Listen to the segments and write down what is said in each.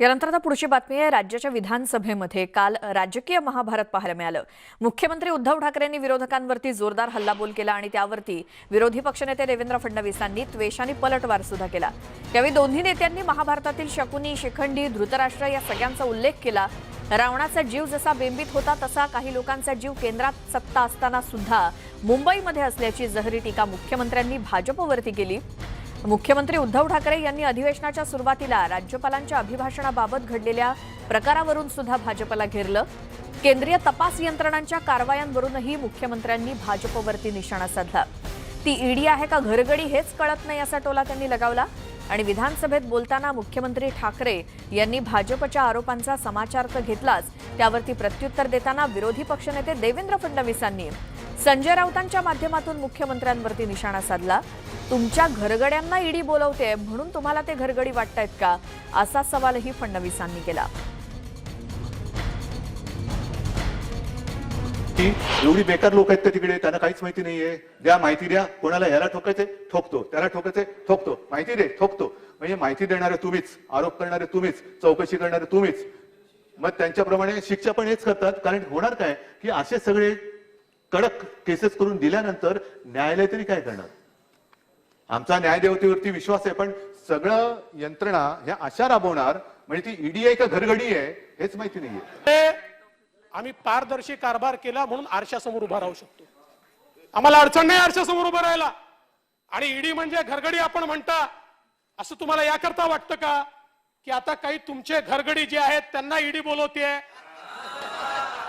यानंतर आता पुढची बातमी आहे राज्याच्या विधानसभेमध्ये. काल राजकीय महाभारत पाहायला मिळालं. मुख्यमंत्री उद्धव ठाकरेंनी विरोधकांवरती जोरदार हल्लाबोल केला आणि त्यावरती विरोधी पक्षनेते देवेंद्र फडणवीसांनी त्वेषाने पलटवार सुद्धा केला. यावेळी दोन्ही नेत्यांनी महाभारतातील शकुनी शिखंडी धृतराष्ट्र या सगळ्यांचा उल्लेख केला. रावणाचा जीव जसा बेंबीत होता तसा काही लोकांचा जीव केंद्रात सत्ता असताना सुद्धा मुंबईमध्ये असल्याची जहरी टीका मुख्यमंत्र्यांनी भाजपवरती केली. मुख्यमंत्री उद्धव ठाकरे यांनी अधिवेशनाच्या सुरुवातीला राज्यपालांच्या अभिभाषणाबाबत घडलेल्या प्रकारावरून सुद्धा भाजपला घेरलं. केंद्रीय तपास यंत्रणांच्या कारवायांवरूनही मुख्यमंत्र्यांनी भाजपवरती निशाणा साधला. ती ईडी आहे का घरगडी हेच कळत नाही असा टोला त्यांनी लगावला. आणि विधानसभेत बोलताना मुख्यमंत्री ठाकरे यांनी भाजपच्या आरोपांचा समाचार्थ घेतलाच. त्यावरती प्रत्युत्तर देताना विरोधी पक्षनेते देवेंद्र फडणवीसांनी संजय राऊतांच्या माध्यमातून मुख्यमंत्र्यांवरती निशाणा साधला. तुमच्या घरगड्यांना ईडी बोलवते म्हणून तुम्हाला ते घरगडी वाटतायत का? असा सवालही फडणवीसांनी केला. की एवढी बेकार लोक आहेत तिकडे त्यांना काहीच माहिती नाहीये. द्या माहिती द्या. कोणाला याला ठोकायचे ठोकतो. त्याला ठोकायचे ठोकतो. माहिती दे ठोकतो. म्हणजे माहिती देणारे तुम्हीच आरोप करणारे तुम्हीच चौकशी करणारे तुम्हीच. मग त्यांच्याप्रमाणे शिक्षा पण हेच करतात. कारण होणार काय? की असे सगळे कडक केसेस करून दिल्यानंतर न्यायालय तरी काय करणार? आमचा न्यायदेवतेवरती विश्वास आहे पण सगळं यंत्रणा ह्या अशा राबवणार म्हणजे ती ईडी आहे का घरघडी आहे हेच माहिती नाहीये. ते आम्ही पारदर्शी कारभार केला म्हणून आरशासमोर उभा राहू शकतो. आम्हाला अडचण नाही आरशासमोर उभं राहायला. आणि ईडी म्हणजे घरगडी आपण म्हणता असं तुम्हाला याकरता वाटतं का? की आता काही तुमचे घरगडी जे आहेत त्यांना ईडी बोलवते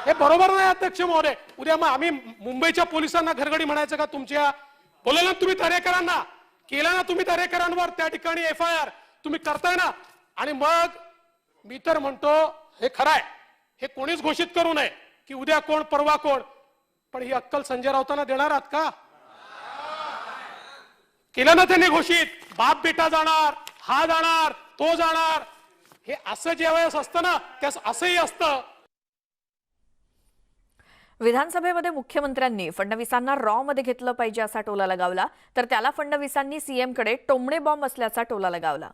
हे बरोबर नाही अध्यक्ष महोदय. उद्या मग आम्ही मुंबईच्या पोलिसांना घरगडी म्हणायचं का तुमच्या? बोलवलं तुम्ही दरेकरांना केला ना तुम्ही दरेकरांवर त्या ठिकाणी एफ आय आर तुम्ही करताय ना. आणि मग मी तर म्हणतो हे खरं आहे हे कोणीच घोषित करू नये की उद्या कोण परवा कोण. पण ही अक्कल संजय राऊतांना देणार आहात का? केलं ना त्यांनी घोषित. बाप बेटा जाणार हा जाणार तो जाणार. हे असं ज्यावेळेस असतं ना त्यास असंही असतं. विधानसभेमध्ये मुख्यमंत्र्यांनी फडणवीसांना रॉ मध्ये घेतलं पाहिजे असा टोला लगावला तर त्याला फडणवीसांनी सीएमकडे टोमणे बॉम्ब असल्याचा टोला लगावला.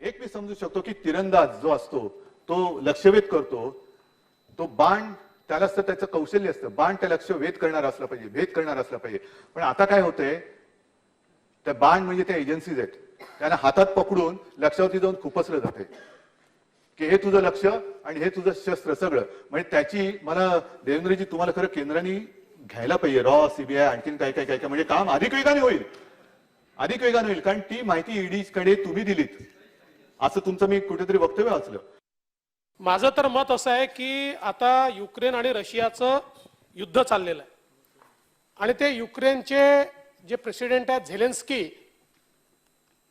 एक मी समजू शकतो की तिरंदाज जो असतो तो लक्षवेध करतो तो बाण त्याला असतं त्याचं कौशल्य असतं. बाण त्या लक्ष वेध करणार असलं पाहिजे भेद करणार असलं पाहिजे. पण आता काय होतंय त्या बाण म्हणजे त्या एजन्सीज आहेत. त्यांना हातात पकडून लक्षावरती जाऊन खुपसलं जाते की हे तुझं लक्ष आणि हे तुझं शस्त्र सगळं. म्हणजे त्याची मला देवेंद्रजी तुम्हाला खरं केंद्राने घ्यायला पाहिजे. रॉ सीबीआय आणखीन काय काय काय काय. म्हणजे काम अधिक वेगाने होईल. अधिक वेगाने होईल. कारण ती माहिती ईडीकडे तुम्ही दिलीत. असं तुमचं मी कुठेतरी वक्तव्य वाचलं. माझं तर मत असं आहे की आता युक्रेन आणि रशियाचं युद्ध चाललेलं आहे. आणि ते युक्रेनचे जे प्रेसिडेंट आहेत झेलेन्स्की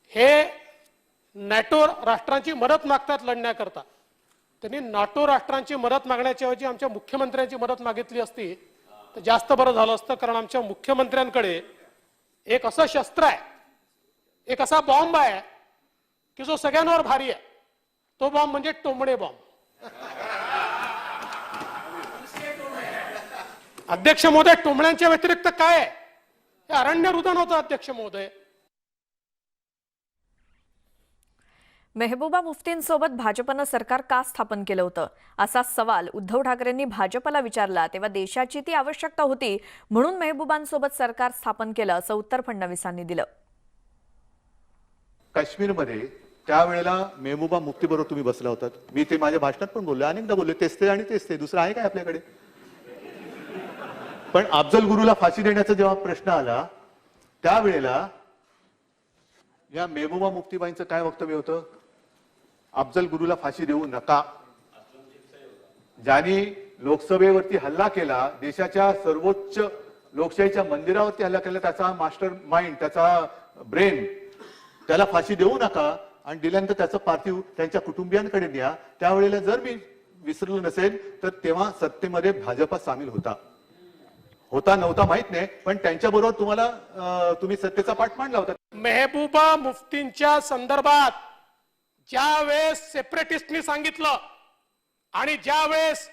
हे नॅटो राष्ट्रांची मदत मागतात लढण्याकरता. त्यांनी नाटो राष्ट्रांची मदत मागण्याच्याऐवजी आमच्या मुख्यमंत्र्यांची मदत मागितली असती तर जास्त बरं झालं असतं कारण आमच्या मुख्यमंत्र्यांकडे एक असं शस्त्र आहे एक असा बॉम्ब आहे की जो सगळ्यांवर भारी आहे. तो बॉम्ब म्हणजे टोमणे बॉम्ब अध्यक्ष महोदय टोंबण्यांच्या व्यतिरिक्त काय आहे? हे अरण्य रुदन होतं अध्यक्ष महोदय. मेहबूबा मुफ्तींसोबत भाजपनं सरकार का स्थापन केलं होतं? असा सवाल उद्धव ठाकरेंनी भाजपला विचारला तेव्हा देशाची ती आवश्यकता होती म्हणून मेहबूबांसोबत सरकार स्थापन केलं असं उत्तर फडणवीसांनी दिलं. काश्मीरमध्ये त्यावेळेला मेहबूबा मुफ्ती बरोबर तुम्ही बसला होतात. मी ते माझ्या भाषणात पण बोललो अनेकदा बोललो तेच ते आणि तेच ते दुसरं आहे काय आपल्याकडे? पण अफजल गुरुला फाशी देण्याचा जेव्हा प्रश्न आला त्यावेळेला या मेहबूबा मुफ्तीबाईंचं काय वक्तव्य होतं? अफजल गुरुला फाशी देऊ नका. ज्यांनी लोकसभेवरती हल्ला केला देशाच्या सर्वोच्च लोकशाहीच्या मंदिरावरती हल्ला केला त्याचा मास्टर माइंड त्याचा ब्रेन त्याला फाशी देऊ नका आणि दिल्यानंतर त्याचं पार्थिव त्यांच्या कुटुंबियांकडे न्या. त्यावेळेला जर मी विसरलो नसेल तर तेव्हा सत्तेमध्ये भाजपा सामील होता. होता नव्हता माहीत नाही पण त्यांच्या बरोबर तुम्हाला तुम्ही सत्तेचा पाठ मांडला होता. मेहबूबा मुफ्तींच्या संदर्भात ज्या वेळेस सेपरेटिस्टनी सांगितलं आणि ज्या वेळेस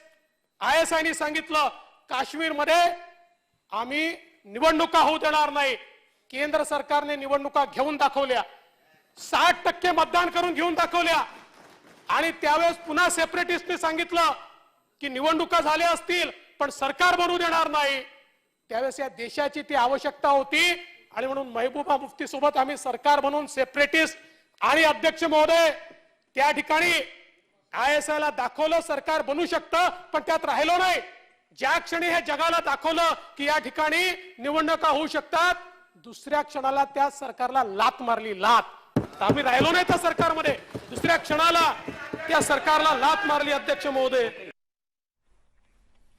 आय एस आयनी सांगितलं काश्मीरमध्ये आम्ही निवडणुका होऊ देणार नाही. केंद्र सरकारने निवडणुका घेऊन दाखवल्या. साठ टक्के मतदान करून घेऊन दाखवल्या. आणि त्यावेळेस पुन्हा सेपरेटिस्टने सांगितलं की निवडणुका झाल्या असतील पण सरकार बनवू देणार नाही. त्यावेळेस या देशाची ती आवश्यकता होती आणि म्हणून महबूबा मुफ्ती सोबत आम्ही सरकार बनवून सेपरेटिस्ट आणि अध्यक्ष महोदय त्या ठिकाणी आय एस ला दाखवलं सरकार बनू शकतं पण त्यात राहिलो नाही. ज्या क्षणी हे जगाला दाखवलं की या ठिकाणी निवडणुका होऊ शकतात दुसऱ्या क्षणाला त्या सरकारला लात मारली लात. तर आम्ही राहिलो नाही त्या सरकारमध्ये. दुसऱ्या क्षणाला त्या सरकारला लात मारली अध्यक्ष महोदय.